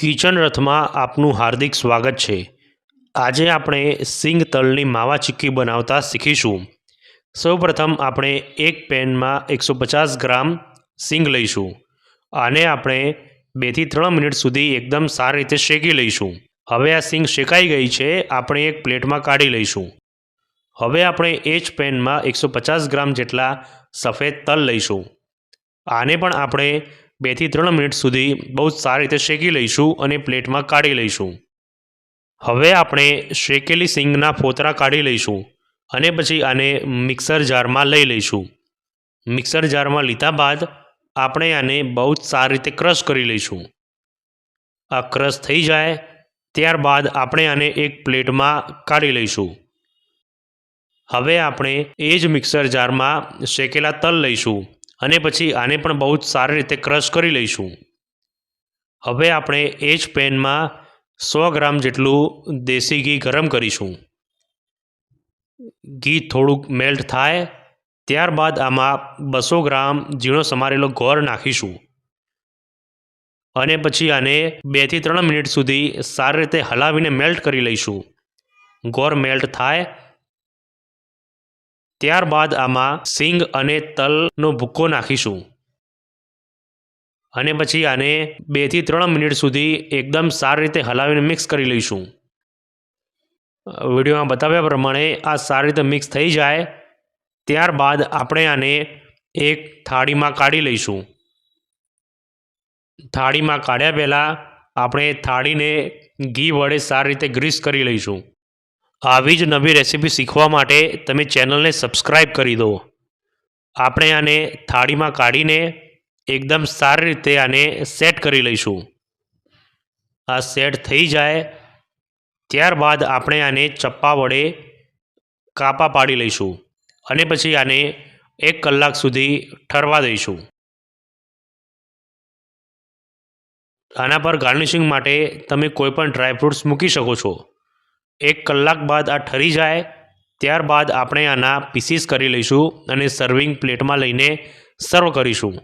Kitchen રથમાં આપનું હાર્દિક સ્વાગત છે. આજે આપણે સિંગ તલની માવા ચીક્કી બનાવતા શીખીશું. સૌપ્રથમ આપણે એક પેનમાં એકસો પચાસ ગ્રામ સિંગ લઈશું. આને આપણે બેથી ત્રણ મિનિટ સુધી એકદમ સારી રીતે શેકી લઈશું. હવે આ સિંગ શેકાઈ ગઈ છે, આપણે એક પ્લેટમાં કાઢી લઈશું. હવે આપણે એ જ પેનમાં એકસો પચાસ ગ્રામ જેટલા સફેદ તલ લઈશું. આને પણ આપણે બેથી ત્રણ મિનિટ સુધી બહુ સારી રીતે શેકી લઈશું અને પ્લેટમાં કાઢી લઈશું. હવે આપણે શેકેલી સિંગના ફોતરા કાઢી લઈશું અને પછી આને મિક્સર જારમાં લઈ લઈશું. મિક્સર જારમાં લીધા બાદ આપણે આને બહુ જ સારી રીતે ક્રશ કરી લઈશું. આ ક્રશ થઈ જાય ત્યારબાદ આપણે આને એક પ્લેટમાં કાઢી લઈશું. હવે આપણે એ જ મિક્સર જારમાં શેકેલા તલ લઈશું. અને પછી આને પણ બહુ જ સારી રીતે ક્રશ કરી લઈશું. હવે આપણે એ જ પેનમાં સો ગ્રામ જેટલું દેશી ઘી ગરમ કરીશું. ઘી થોડુંક મેલ્ટ થાય, ત્યારબાદ આમાં બસો ગ્રામ ઝીણો સમારેલો ગોળ નાખીશું. અને પછી આને બેથી ત્રણ મિનિટ સુધી સારી રીતે હલાવીને મેલ્ટ કરી લઈશું. ગોળ મેલ્ટ થાય ત્યારબાદ આમાં સિંગ અને તલનો ભૂક્કો નાખીશું. અને પછી આને બેથી ત્રણ મિનિટ સુધી એકદમ સારી રીતે હલાવીને મિક્સ કરી લઈશું. વિડીયોમાં બતાવ્યા પ્રમાણે આ સારી રીતે મિક્સ થઈ જાય. ત્યારબાદ આપણે આને એક થાળીમાં કાઢી લઈશું. થાળીમાં કાઢ્યા પહેલાં આપણે થાળીને ઘી વડે સારી રીતે ગ્રીસ કરી લઈશું. આવી જ નવી રેસીપી શીખવા માટે તમે ચેનલને સબસ્ક્રાઈબ કરી દો. આપણે આને થાળીમાં કાઢીને એકદમ સારી રીતે આને સેટ કરી લઈશું. આ સેટ થઈ જાય. ત્યારબાદ આપણે આને ચપ્પા વડે કાપા પાડી લઈશું અને પછી આને એક કલાક સુધી ઠરવા દઈશું. આના પર ગાર્નિશિંગ માટે તમે કોઈપણ ડ્રાયફ્રૂટ્સ મૂકી શકો છો. એક કલાક બાદ આ ઠરી જાય, ત્યારબાદ આપણે આના પીસીસ કરી લઈશું અને સર્વિંગ પ્લેટમાં લઈને સર્વ કરીશું.